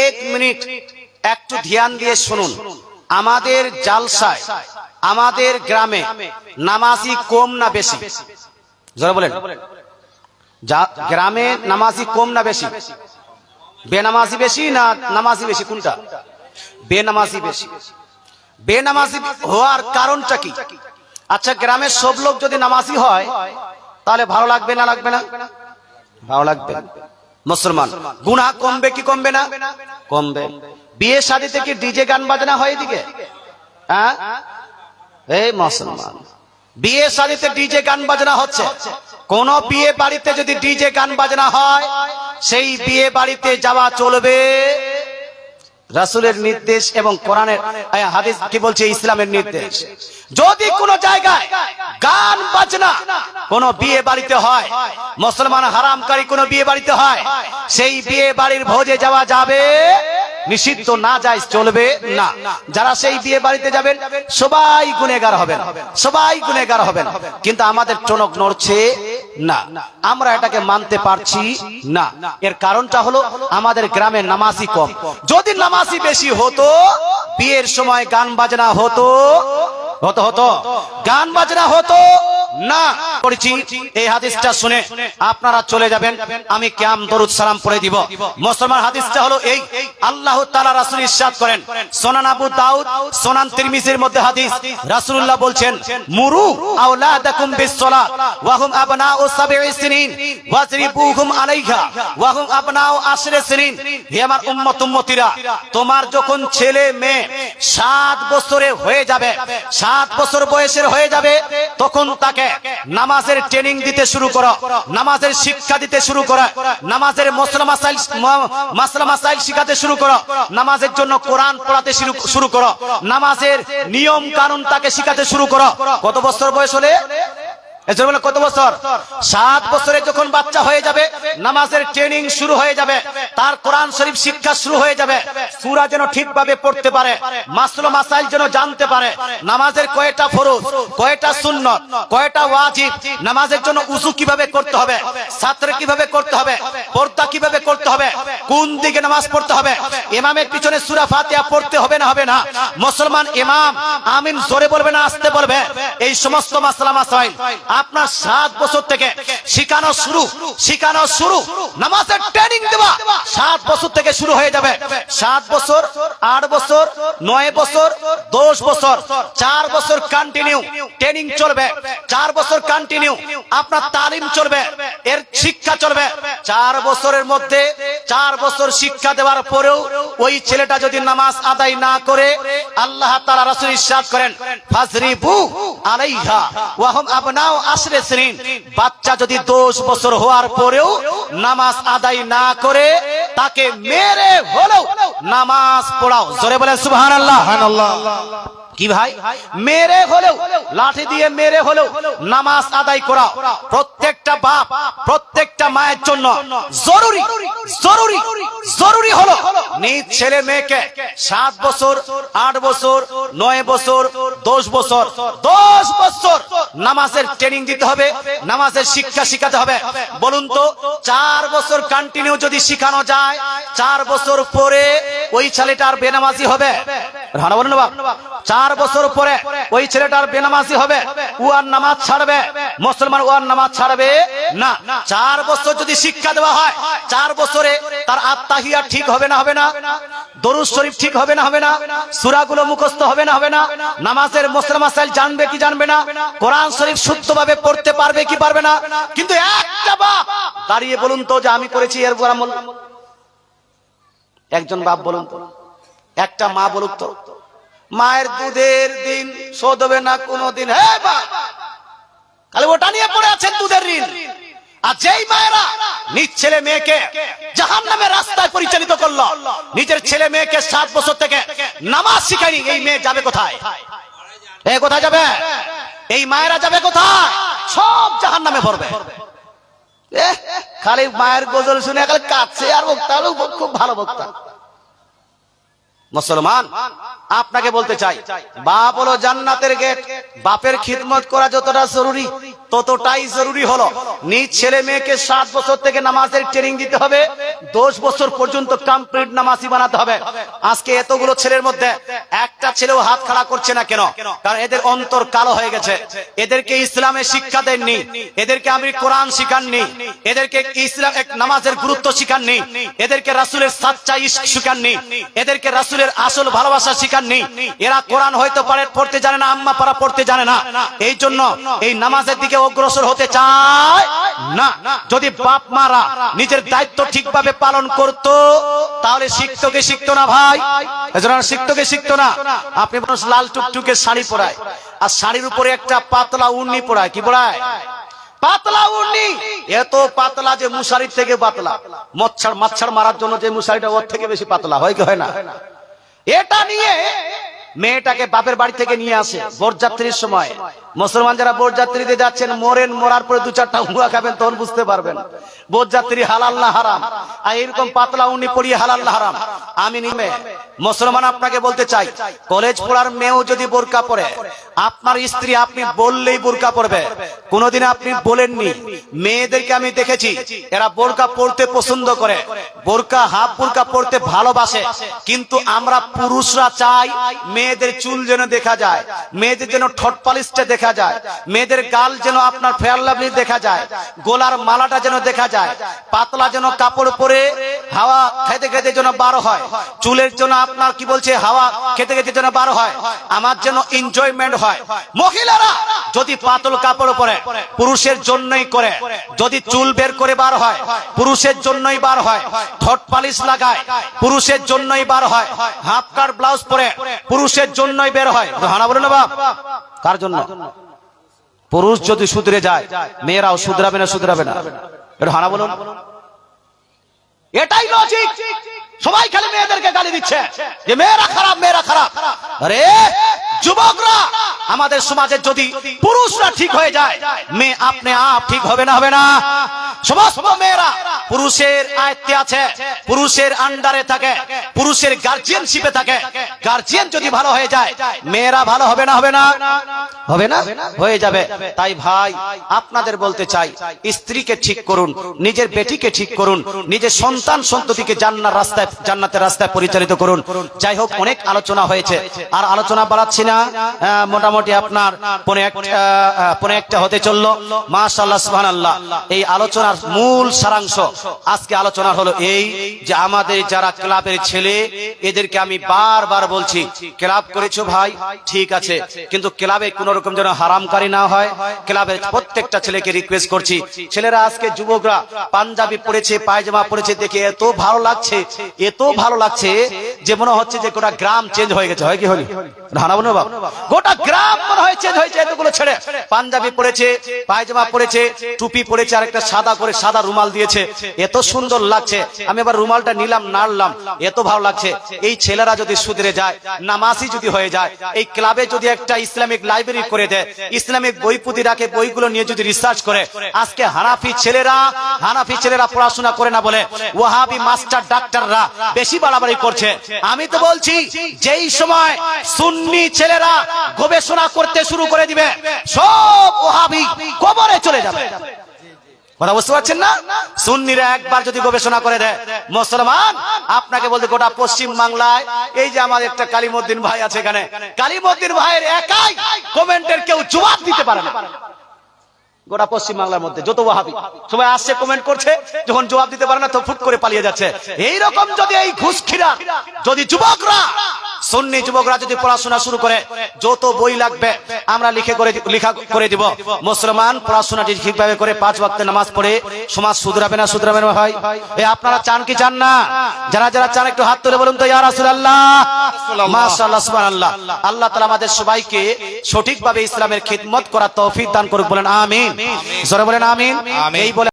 এক মিনিট একটু ধ্যান দিয়ে শুনুন। আমাদের জালসায়, আমাদের গ্রামে নামাজি কম না বেশি? জোরে বলেন। গ্রামে নামাজি কম না বেশি? বেনামাজি বেশি না নামাজি বেশি? কোনটা? বেনামাজি বেশি। বেনামাজি হওয়ার কারণটা কি? আচ্ছা গ্রামের সব লোক যদি নামাজি হয়, তাহলে ভালো লাগবে না লাগবে না? ভালো লাগবে। মুসলমান গুনা কমবে কি কমবে না? কমবে। বিয়ে শাড়িতে কি ডিজে গান বাজনা হয় এদিকে? হ্যাঁ? এই মুসলমান, বিয়ে শাড়িতে ডিজে গান বাজনা হচ্ছে। কোন বিয়ে বাড়িতে যদি ডিজে গান বাজনা হয়, সেই বিয়ে বাড়িতে যাওয়া চলবে। রাসূলের নির্দেশ এবং কোরআনের হাদিস কি বলছে? ইসলামের নির্দেশ। যদি কোনো জায়গায় গান, বাজনা কোন বিয়ে বাড়িতে হয়, মুসলমান হারামকারী কোন বিয়ে বাড়িতে হয়, সেই বিয়ে বাড়ির ভোজে যাওয়া যাবে নিষিদ্ধ না যায়, চলবে না। যারা সেই বিয়ে বাড়িতে যাবেন, সবাই গুনেগার হবেন। সবাই গুনেগার হবেন। কিন্তু আমাদের টনক নড়ছে না। আমরা এটাকে মানতে পারছি না। এর কারণটা হলো আমাদের গ্রামে নামাজি কম। যদি নামাজি বেশি হতো, বিয়ের সময় গান বাজনা হতো হতো হতো। গান বাজনা হতো না করেছি, এই হাদিসটা শুনে আপনারা চলে যাবেন। আমি ক্যাম দরুদ সালাম পড়ে দিব। মুসলমান হাদিসটা হলো এই, আল্লাহ তাআলা রাসূল ইরশাদ করেন। সোনান আবু দাউদ, সোনান তিরমিজির মধ্যে হাদিস। রাসূলুল্লাহ বলছেন, মুরু ওয়া হুম আবনাউ সাবঈ সিনিন আলাইহা, ওয়া হুম আবনাউ আশরি সিনিন। হে আমার উম্মত, উম্মতিরা, তোমার যখন ছেলে মেয়ে সাত বছরে হয়ে যাবে, সাত বছর বয়সের হয়ে যাবে, তখন তাকে নামাজের ট্রেনিং দিতে শুরু করো, নামাজের শিক্ষা দিতে শুরু করো, নামাজের মশলা মাসাইল মাসলা মাসাইল শিখাতে শুরু করো, নামাজের জন্য কোরআন পড়াতে শুরু করো, নামাজের নিয়ম কানুন তাকে শিখাতে শুরু করো। কত বছর বয়স হলে? কত বছর? সাত বছরে যখন বাচ্চা হয়ে যাবে, নামাজের ট্রেনিং শুরু হয়ে যাবে, তার কোরআন শরীফ শিক্ষা শুরু হয়ে যাবে, সুরা যেন ঠিকভাবে পড়তে পারে মাসাইল যেন জানতে পারে, নামাজের ফরজ ওয়াজিব, নামাজের জন্য উজু কীভাবে করতে হবে ছাত্র কীভাবে করতে হবে, পর্দা কীভাবে করতে হবে, কোন দিকে নামাজ পড়তে হবে, ইমামের পিছনে সুরা ফাতিহা পড়তে হবে না হবে না? মুসলমান ইমাম, আমিন জোরে বলবে না, আসতে বলবে? এই সমস্ত মাসলা মাসাইল আপনার সাত বছর থেকে শিখানো শুরু শিখানো শুরু। নামাজের ট্রেনিং দেওয়া সাত বছর থেকে শুরু হয়ে যাবে। সাত বছর, আট বছর, নয় বছর, দশ বছর, চার বছর কন্টিনিউ ট্রেনিং চলবে। চার বছর কন্টিনিউ আপনার তালিম চলবে, এর শিক্ষা চলবে। চার বছরের মধ্যে চার বছর শিক্ষা দেওয়ার পরেও ওই ছেলেটা যদি নামাজ আদায় না করে, আল্লাহ সিনিন। বাচ্চা যদি 10 বছর হওয়ার পরেও নামাজ আদায় না করে, তাকে মেরে হলেও নামাজ পড়াও। জোরে বলেন সুবহানাল্লাহ। কি ভাই মেরে হলেও, লাঠি দিয়ে মেরে হলেও নামাজ আদায় করা প্রত্যেকটা বাপ, প্রত্যেকটা মায়ের জন্য জরুরি জরুরি জরুরি হলো নিজ ছেলে মেয়েকে সাত বছর, আট বছর, নয় বছর, দশ বছর দশ বছর নামাজের ট্রেনিং দিতে হবে, নামাজের শিক্ষা শিখাতে হবে বলুন তো, চার বছর কন্টিনিউ যদি শিখানো যায়, চার বছর পরে ওই ছেলেটার বেনামাজি হবে রানা বলুন না বাপ? চার বছর পরে ওই ছেলেটার বেনামাজি হবে ও আর নামাজ ছাড়বে। মুসলমান ও আর নামাজ ছাড়বে? না। চার বছর যদি শিক্ষা দেওয়া হয়, চার বছরে তার আত্মাহিয়া ঠিক হবে না হবে না? দরুদ শরীফ ঠিক হবে না হবে না? সুরাগুলো মুখস্থ হবে না হবে না? নামাজের মুসলিম মাসাইল জানবে কি জানবে না? কোরআন শরীফ শুদ্ধভাবে পড়তে পারবে কি পারবে না? কিন্তু একটা বাপ দাঁড়িয়ে বলুন তো যে আমি করেছি এর আমল একজন বাপ বলুন তো। একটা মা বলুক তো। মায়ের দুধের দিন শোধ হবে না কোনোদিন। হে বাপ খালি ওটা নিয়ে পড়ে আছেন দুধের ঋণ। আর যেই মায়েরা নিজ ছেলে মেয়েকে জাহান নামে রাস্তায় পরিচালিত করল, নিজের ছেলে মেয়েকে সাত বছর থেকে নামাজ শিখায়নি, এই মেয়ে যাবে কোথায়? কোথায় যাবে? এই মায়েরা যাবে কোথায়? সব জাহান নামে ভরবে খালি মায়ের গজল শুনে খালি কাছে আর বক্তা খুব ভালো বক্তা। মুসলমান, আপনাকে বলতে চাই, বাপ হলো জান্নাতের গেট, বাপের খিদমত করা যতটা জরুরি, ততটাই জরুরি হলো। নিজ ছেলে মেয়েকে সাত বছর থেকে নামাজের ট্রেনিং দিতে হবে, দশ বছর পর্যন্ত কমপ্লিট নামাজি বানাতে হবে। আজকে এতগুলো ছেলের মধ্যে একটা ছেলেও হাত খাড়া করছে না কেন? কারণ এদের অন্তর কালো হয়ে গেছে। এদেরকে ইসলামের শিক্ষা দেননি, এদেরকে আমি কোরআন শিখাননি, এদেরকে ইসলাম নামাজের গুরুত্ব শিখাননি, এদেরকে রাসুলের সাচ্চা ইস্ক শিখাননি, এদেরকে রাসুলের আসল ভালোবাসা শিখাননি এরা কোরআন হয়তো পারে, পড়তে জানে না, আম্মা পারা পড়তে জানে না। এই জন্য এই নামাজের দিকে অগ্রসর হতে চায় না। যদি বাপ মারা নিজের দায়িত্ব ঠিকভাবে পালন করত, তাহলে শিখতো কে শিখতো না ভাই? এজন্য শিখতো না? আপনি মানুষ লাল টুকটুকে শাড়ি পরায়, আর শাড়ির উপরে একটা পাতলা উন্নি পরায়, কি পরায়? পাতলা উন্নি! এত পাতলা যে মুশারির থেকে পাতলা। মচ্ছার মাচ্ছার মারার জন্য যে মুশারিটা ওর থেকে বেশি পাতলা, হয় কি হয় না? এটা নিয়ে মেয়েটাকে বাপের বাড়ি থেকে নিয়ে আসে বরযাত্রীর সময়। মুসলমান যারা বরযাত্রীতে যাচ্ছেন, মরেন, মরার পরে দু চারটা হুয়া খাবেন, তখন বুঝতে পারবেন, বরযাত্রী হালাল না হারাম। আর এরকম পাতলা উনি পড়িয়ে হালাল না হারাম। আমি নিমে, মুসলমান আপনাকে বলতে চাই, কলেজ পড়ার মেয়েও যদি বোরকা পরে, আপনার স্ত্রী আপনি বললেই বোরকা পরবে। কোনোদিন আপনি বলেননি, মেয়েদেরকে আমি দেখেছি, এরা বোরকা পড়তে পছন্দ করে, বোরকা, হাফ বোরকা পড়তে ভালোবাসে। কিন্তু আমরা পুরুষরা চাই মেয়েদের চুল যেন দেখা যায়, মেয়েদের যেন ঠোঁট পালিশটা দেখা যায়, মেয়েদের গাল যেন আপনার ফেয়ার দেখা যায়, গোলার মালাটা যেন দেখা যায়, পাতলা যেন কাপড় পরে হাওয়া খেতে খেতে যেন বার হয়, চুলের জন্য আপনার কি বলছে, হাওয়া খেতে খেতে যেন বার হয়, আমার যেন এনজয়মেন্ট হয়। মহিলারা যদি পাতল কাপড় পরে, পুরুষের জন্যই করে, যদি চুল বের করে বার হয়, পুরুষের জন্যই বার হয়, ঠোঁট পালিশ লাগায়, পুরুষের জন্যই বার হয়, হাফ কাট ব্লাউজ পরে পুরুষের জন্যই বের হয়। হানা বলে না বাপ। কার জন্য? পুরুষ যদি শুধরে যায়, মেয়েরাও শুধরাবে না শুধরাবে না। এটা হানা বলুন। এটাই লজিক সবাই খালি মেয়েদেরকে গালি দিচ্ছে। যে মেয়েরা খারাপ মেয়েরা খারাপ। আরে, যুবকরা, আমাদের সমাজে যদি পুরুষরা ঠিক হয়ে যায়, মেয়ে আপনি আপ ঠিক হবে না হবে না। সমস্ত মেয়েরা, পুরুষের আয়ত্তে আছে, পুরুষের আন্ডারে থাকে, পুরুষের গার্জিয়ানশিপে থাকে। গার্জিয়ান যদি ভালো হয়ে যায়, মেয়েরা ভালো হবে না হবে না? হবে না? হয়ে যাবে। তাই ভাই, আপনাদের বলতে চাই, স্ত্রীকে ঠিক করুন, নিজের বেটিকে ঠিক করুন, নিজের সন্তান সন্ততিকে জান্নার রাস্তায়, জান্নাতের রাস্তায় পরিচালিত করুন। যাই হোক, অনেক আলোচনা হয়েছে। আর আলোচনা বাড়াচ্ছি না মোটামুটি আপনার পনে একটা হতে চলল। মাশাল্লাহ সুবহানাল্লাহ। এই আলোচনার মূল সারাংশ আজকে আলোচনা হলো এই যে আমাদের যারা ক্লাবের ছেলে, এদেরকে আমি বারবার বলছি, ক্লাব করেছ ভাই? ঠিক আছে। কিন্তু ক্লাবে কোন রকম যেন হারামকারী না হয়, ক্লাবের প্রত্যেকটা ছেলেকে রিকোয়েস্ট করছি। ছেলেরা আজকে যুবকরা, পাঞ্জাবি পড়েছে পায়জামা পড়েছে দেখে এত ভালো লাগছে, এত ভালো লাগছে যে মনে হচ্ছে যে গোটা গ্রাম চেঞ্জ হয়ে গেছে। হয় কি হলি? হানা বলো বাবা গোটা গ্রাম মনে হয় চেঞ্জ হয়েছে এতগুলো ছেলে। পাঞ্জাবি পড়েছে পায়জামা পড়েছে টুপি পড়েছে আর একটা সাদা করে সাদা রুমাল দিয়েছে। এত সুন্দর লাগছে। আমি আবার রুমালটা নিলাম, নাড়লাম। এত ভালো লাগছে। এই ছেলেরা যদি সুধরে যায়, নামাজি যদি হয়ে যায়, এই ক্লাবে যদি একটা ইসলামিক লাইব্রেরি করে দেয়, ইসলামিক বই পুঁতি রাখে বইগুলো নিয়ে যদি রিসার্চ করে, আজকে হানাফি ছেলেরা হানাফি ছেলেরা পড়াশোনা করে না বলে, ওয়াহাবি মাস্টার ডাক্তাররা বেশি বাড়াবাড়ি করছে। আমি তো বলছি, যেই সময় সুন্নি ছেলেরা গবেষণা করতে শুরু করে দিবে, সব ওহাবি কবরে চলে যাবে। কথা বুঝতে পারছেন না? সুন্নিরা একবার যদি গবেষণা করে দেয়, মুসলমান, আপনাকে বলতে গোটা পশ্চিম বাংলায়, এই যে আমার একটা কালিমুদ্দিন ভাই আছে এখানে, কালিমুদ্দিন ভাইয়ের একাই কমেন্টের কেউ জবাব দিতে পারে না। গোটা পশ্চিম বাংলার মধ্যে, যত ওয়াহাবি। সবাই আসছে কমেন্ট করছে, যখন জবাব দিতে পারে না, তো ফুট করে পালিয়ে যাচ্ছে। এই রকম যদি এই ঘুষখিরা, যদি যুবকরা, সুন্নি যুবকরা যদি পড়াশোনা শুরু করে, যত বই লাগবে, আমরা লিখে করে লেখা করে দিব। মুসলমান পড়াশোনা ঠিকভাবে করে, পাঁচ ওয়াক্তে নামাজ পড়ে, সমাজ শুধরাবে না শুধরাবে না, ভাই? এই আপনারা চান কি চান না? যারা যারা চান, একটু হাত তুলে বলুন তো, ইয়া রাসূলুল্লাহ। মাশাআল্লাহ, সুবহানাল্লাহ। আল্লাহ তাআলা আমাদের সবাইকে সঠিকভাবে ইসলামের খিদমত করার তৌফিক দান করুক, বলেন, আমিন। জোরে বলেন আমিন আমিন। এই বলে